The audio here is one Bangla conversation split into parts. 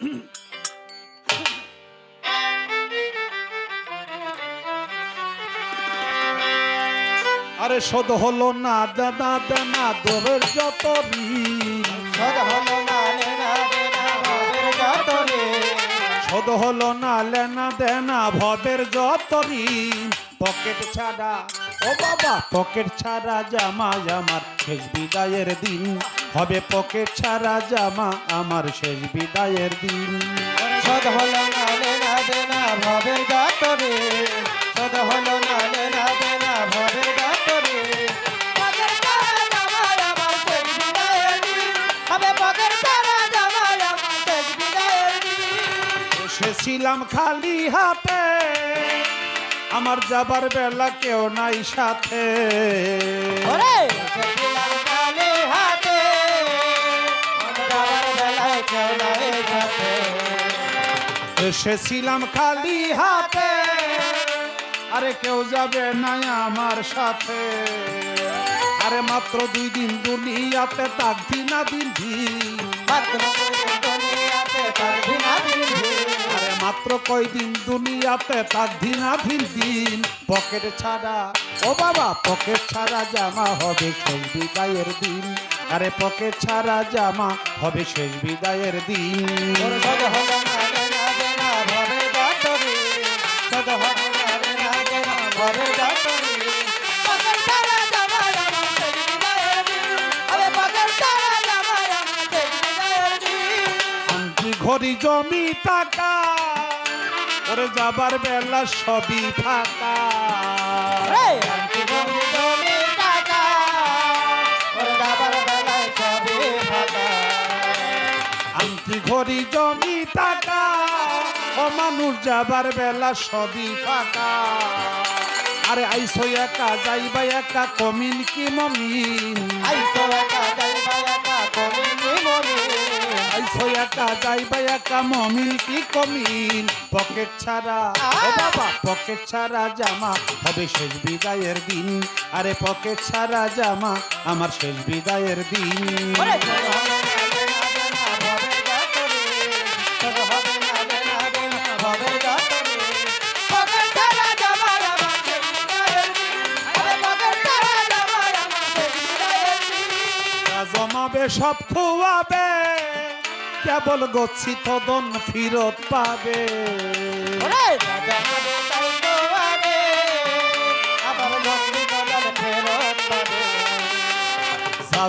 আরে শোধ হলো না দাদা দানা দোরের যত সদ হলো না লেনা দেনা ভবের যত রে শোধ হলো না লেনা দেনা ভবের যত পকেট ছাড়া ও বাবা পকেট ছাড়া জামা আমার শেষ বিদায়ের দিন। হবে পকেট ছাড়া জামা আমার শেষ বিদায়ের দিন। সদ হলো না দেনা ভবের সদ হলো দেনা। ভবের। এসেছিলাম খালি হাতে আমার যাবার বেলা কেউ নাই সাথে। এসেছিলাম খালি হাতে আরে কেউ যাবে না আমার সাথে। আরে মাত্র দুই দিন দুনিয়াতে তার দিনা দিন। আরে মাত্র কয়দিন দুনিয়াতে তাক দিনা দিন দিন পকেট ছাড়া ও বাবা পকেট ছাড়া জামা হবে শেষ বিদায়ের দিন। আরে পকেট ছাড়া জামা হবে শেষ বিদায়ের দিন। ঘড়ি জমি টাকা। ওরে যাবার বেলা সবই ফাঁকা। আংটি ঘড়ি জমি টাকা। ও মানুষ যাবার বেলা সবই ফাঁকা। আরে আইসো একা যাইবা একা কমিন কি মমিন? আইসো একা যাইবা একা মমিন কি কমিন পকেট ছাড়া ও বাবা পকেট ছাড়া জামা হবে শেষ বিদায়ের দিন আরে পকেট ছাড়া জামা আমার শেষ বিদায়ের দিন জমাবে সব খুয়াবে কেবল গচ্ছিত দন ফিরত পাবে।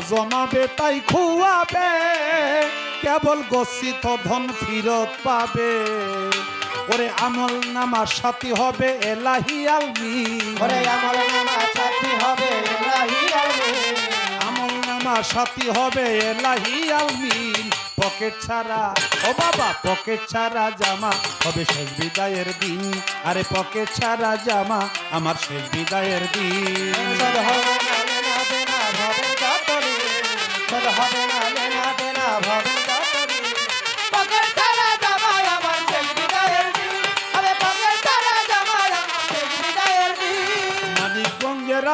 জমাবে তাই খুয়াবে। কেবল গচ্ছিত ধন ফিরত পাবে। ওরে আমল নামার সাথী হবে এলাহি আলমি। ওরে আমার নামা সাথী হবে এলাহি আলমী। আমল নামার সাথী হবে এলাহি আলমিন পকেট ছাড়া ও বাবা পকেট ছাড়া জামা হবে শেষ বিদায়ের দিন আরে পকেট ছাড়া জামা আমার শেষ বিদায়ের দিন হবে না হবে না হবে না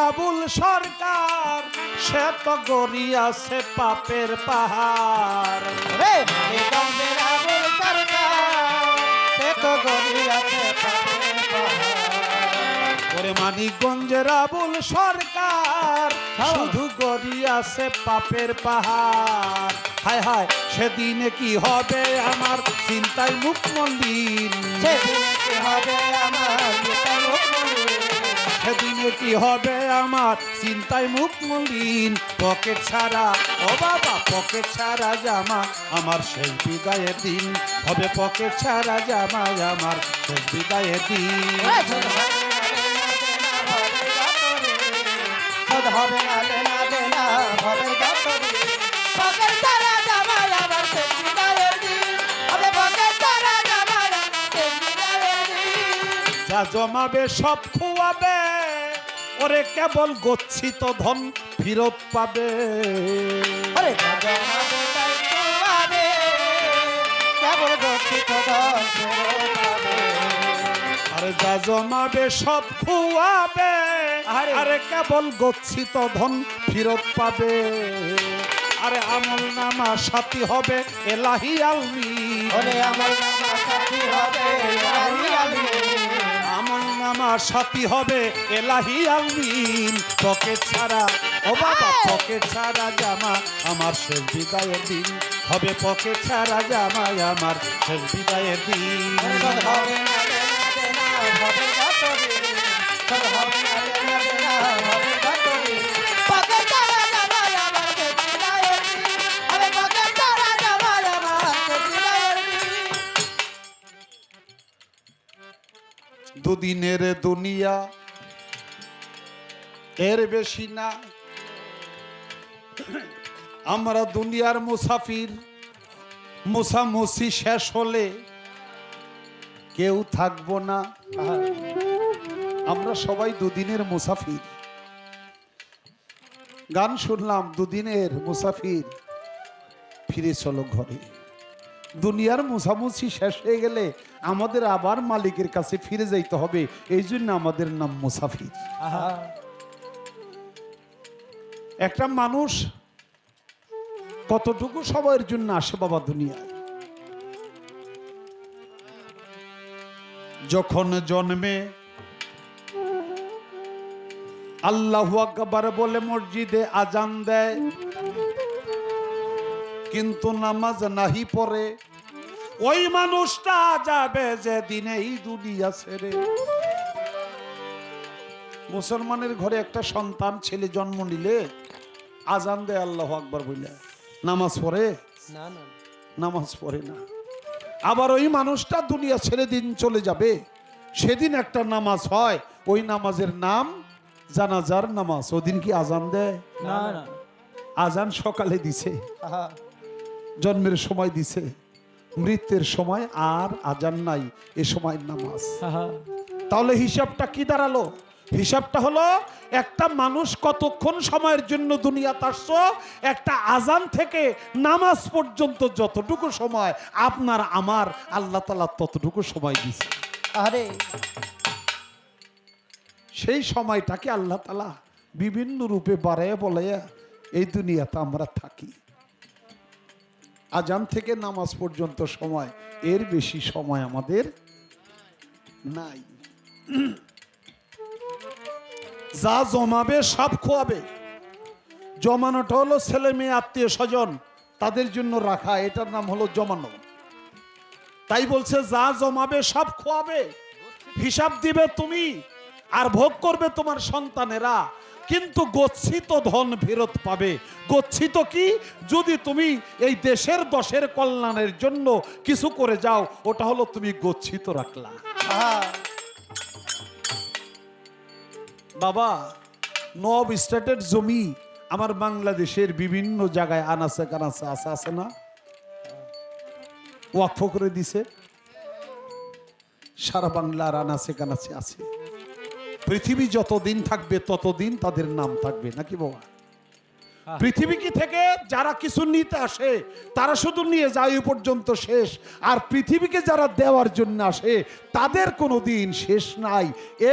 আবুল সরকার সে তো গড়িয়াছে পাপের পাহাড় রে মানিকগঞ্জের সরকার, সে তো গড়িয়াছে পাপের পাহাড়। মানিকগঞ্জের আবুল সরকার শুধু গড়িয়াছে পাপের পাহাড় হায় হায় সেদিনে কি হবে আমার চিন্তায় মুখ মন্দির সেদিনে কি হবে আমার? সেদিনে কি হবে আমার চিন্তায় মুখ মলিন পকেট ছাড়া ও বাবা পকেট ছাড়া জামা আমার সেই বিদায়ের দিন হবে পকেট ছাড়া জামা আমার শেষ বিদায়ের দিন হবে না লেনা দেনা ভবের যত রে। শোধ হবে না লেনা দেনা ভবের যত রে। পকেট ছাড়া জামাই আমার শেষ বিদায়ের দিন। হবে পকেট ছাড়া জামাই আমার শেষ বিদায়ের দিন। যা জমাবে সব খুয়াবে ওরে কেবল গচ্ছিত ধন ফিরত পাবে ওরে। কেবল গচ্ছিত ধন ফেরত পাবে। আরে যা জমাবে সব খুয়াবে আরে। কেবল গচ্ছিত ধন ফিরত পাবে আরে আমল নামা সাথী হবে এলাহি আলমি আমল নামা নামা সাথী হবে এলাহি আমিন। পকেট ছাড়া ও বাবা পকেট ছাড়া জামা আমার শেষ বিদায়ের দিন। হবে পকেট ছাড়া জামা আমার শেষ বিদায়ের দিন। হবে। দুদিনের দুনিয়া, এর বেশি না। আমরা দুনিয়ার মুসাফির, মুসামুসি শেষ হলে কেউ থাকব না। আমরা সবাই দুদিনের মুসাফির। গান শুনলাম, দুদিনের মুসাফির। ফিরে চলো ঘরে। দুনিয়ার মুসামুসি শেষ হয়ে গেলে আমাদের আবার মালিকের কাছে ফিরে যাইতে হবে। এই জন্য আমাদের নাম মুসাফির। একটা মানুষ কতটুকু সময়ের জন্য আসে বাবা দুনিয়ায়? যখন জন্মে আল্লাহ আকবার বলে মসজিদে আজান দেয় কিন্তু নামাজ নাহি পড়ে ওই মানুষটা যাবে যে দিনে এই দুনিয়া ছেড়ে। মুসলমানের ঘরে একটা সন্তান ছেলে জন্ম নিলে আজান দেয় আল্লাহ আকবর বলে নামাজ পড়ে? না না। নামাজ পড়ে না। আবার ওই মানুষটা দুনিয়া ছেড়ে দিন চলে যাবে সেদিন একটা নামাজ হয় ওই নামাজের নাম জানাজার নামাজ। ওদিন কি আজান দেয়? না আজান সকালে দিছে। জন্মের সময় দিছে। মৃত্যুর সময় আর আজান নাই এ সময় নামাজ। তাহলে হিসাবটা কি দাঁড়াল? হিসাবটা হলো একটা মানুষ কতক্ষণ সময়ের জন্য দুনিয়াতে আসছো? একটা আজান থেকে নামাজ পর্যন্ত যতটুকু সময় আপনার আমার আল্লাহ তালা ততটুকু সময় দিছে। আরে সেই সময়টাকে আল্লাহ তালা বিভিন্ন রূপে বাড়াইয়া বলাইয়া এই দুনিয়াতে আমরা থাকি। আজান থেকে নামাজ পর্যন্ত সময়, এর বেশি সময় আমাদের নাই। যা জমাবে সব খোয়াবে। জমানোটা হলো ছেলে মেয়ে, আত্মীয় স্বজন, তাদের জন্য রাখা, এটার নাম হলো জমানো। তাই বলছে, যা জমাবে সব খোয়াবে। হিসাব দিবে তুমি, আর ভোগ করবে তোমার সন্তানেরা। কিন্তু গচ্ছিত ধন ফেরত পাবে। গচ্ছিত কি? যদি তুমি এই দেশের দশের কল্যাণের জন্য কিছু করে যাও, ওটা হলো তুমি গচ্ছিত রাখলা। বাবা, নব স্টেটের জমি আমার বাংলাদেশের বিভিন্ন জায়গায় আনাচে কানাচে আছে আছে না? ওয়াকফ করে দিছে। সারা বাংলার আনাচে কানাচে আছে। পৃথিবী যতদিন থাকবে ততদিন তাদের নাম থাকবে। নাকি বাবা পৃথিবী কি থেকে? যারা কিছু নিতে আসে তারা শুধু নিয়ে যায় পর্যন্ত শেষ। আর পৃথিবীকে যারা দেওয়ার জন্য আসে তাদের কোনো দিন শেষ নাই।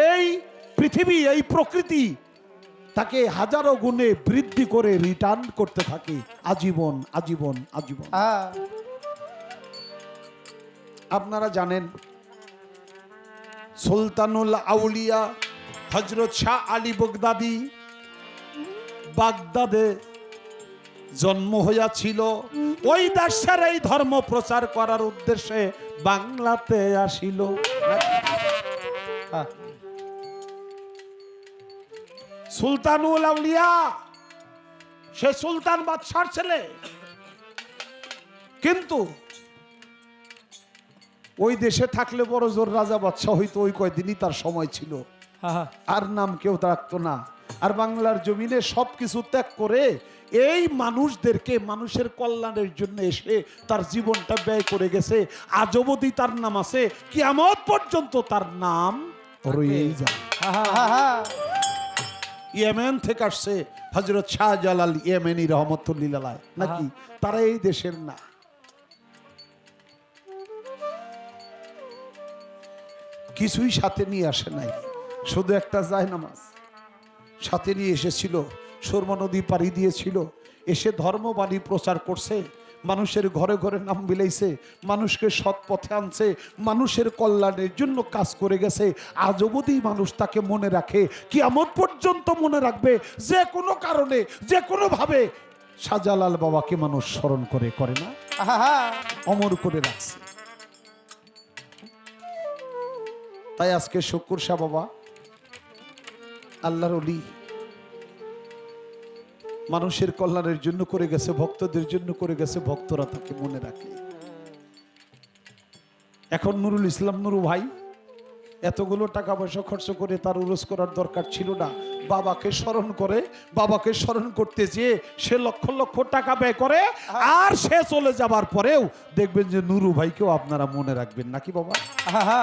এই পৃথিবী এই প্রকৃতি তাকে হাজারো গুণে বৃদ্ধি করে রিটার্ন করতে থাকে। আজীবন আজীবন আজীবন। আপনারা জানেন সুলতানুল আউলিয়া হজরত শাহ আলী বগদাদি বাগদাদে জন্ম হইয়াছিল। ওই দেশের এই ধর্ম প্রচার করার উদ্দেশ্যে বাংলাতে আসিল। সুলতানুল আউলিয়া, সে সুলতান বাদশার ছেলে। কিন্তু ওই দেশে থাকলে বড় জোর রাজা বাদশাহ হইতো, ওই কয়দিনই তার সময় ছিল। আর নাম কেউ রাখতো না। আর বাংলার জমিনে সব কিছু ত্যাগ করে এই মানুষদেরকে মানুষের কল্যাণের জন্য এসে তার জীবনটা ব্যয় করে গেছে। আজ অবধি তার নাম আছে। কিয়ামত পর্যন্ত তার নাম রয়েই যায়। ইয়েমেন থেকে আসছে হজরত শাহজালাল ইয়েমেনি রহমতুল্লিল্লাহ নাকি? তারা এই দেশের না। কিছুই সাথে নিয়ে আসে নাই। শুধু একটা যায় নামাজ সাথে নিয়ে এসেছিল সুরমা নদী পাড়ি দিয়েছিল। এসে ধর্মবাণী প্রচার করছে মানুষের ঘরে ঘরে নাম বিলাইছে মানুষকে সৎ পথে আনছে মানুষের কল্যাণের জন্য কাজ করে গেছে। আজ অবধি মানুষ তাকে মনে রাখে কিয়ামত পর্যন্ত মনে রাখবে যে কোনো কারণে যে কোনোভাবে শাহজালাল বাবাকে মানুষ স্মরণ করে করে না? অমর করে রাখছে। তাই আজকে শুকুর শাহ বাবা আল্লাহর অলি মানুষের কল্যাণের জন্য করে গেছে ভক্তদের জন্য করে গেছে ভক্তরা তাকে মনে রাখে। এখন নুরুল ইসলাম নুরু ভাই এতগুলো টাকা পয়সা খরচ করে তার উরস করার দরকার ছিল না। বাবাকে স্মরণ করে বাবাকে স্মরণ করতে যেয়ে সে লক্ষ লক্ষ টাকা ব্যয় করে আর সে চলে যাবার পরেও দেখবেন যে নুরু ভাইকেও আপনারা মনে রাখবেন নাকি বাবা? আহা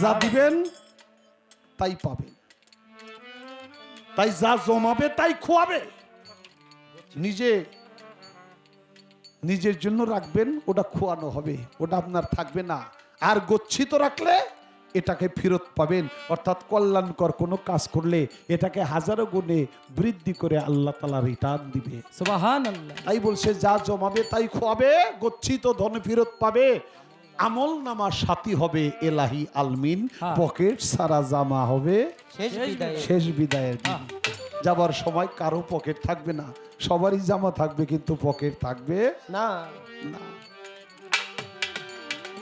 যা দিবেন তাই পাবেন। তাই যা জমাবে তাই খোয়াবে। নিজে নিজের জন্য রাখবেন ওটা খোয়ানো হবে ওটা আপনার থাকবে না। আর গচ্ছিত রাখলে এটাকে ফেরত পাবেন। অর্থাৎ কল্যাণকর কোনো কাজ করলে এটাকে হাজারো গুণে বৃদ্ধি করে আল্লাহ তালা রিটার্ন দিবে। তাই বলছে যা জমাবে তাই খোয়াবে গচ্ছিত ধন ফেরত পাবে। আমল নামার সাথী হবে এলাহি আলমিন হ্যাঁ। পকেট সারা জামা হবে শেষ শেষ বিদায়ের দিন। যাবার সময় কারও পকেট থাকবে না। সবারই জামা থাকবে কিন্তু পকেট থাকবে না। না।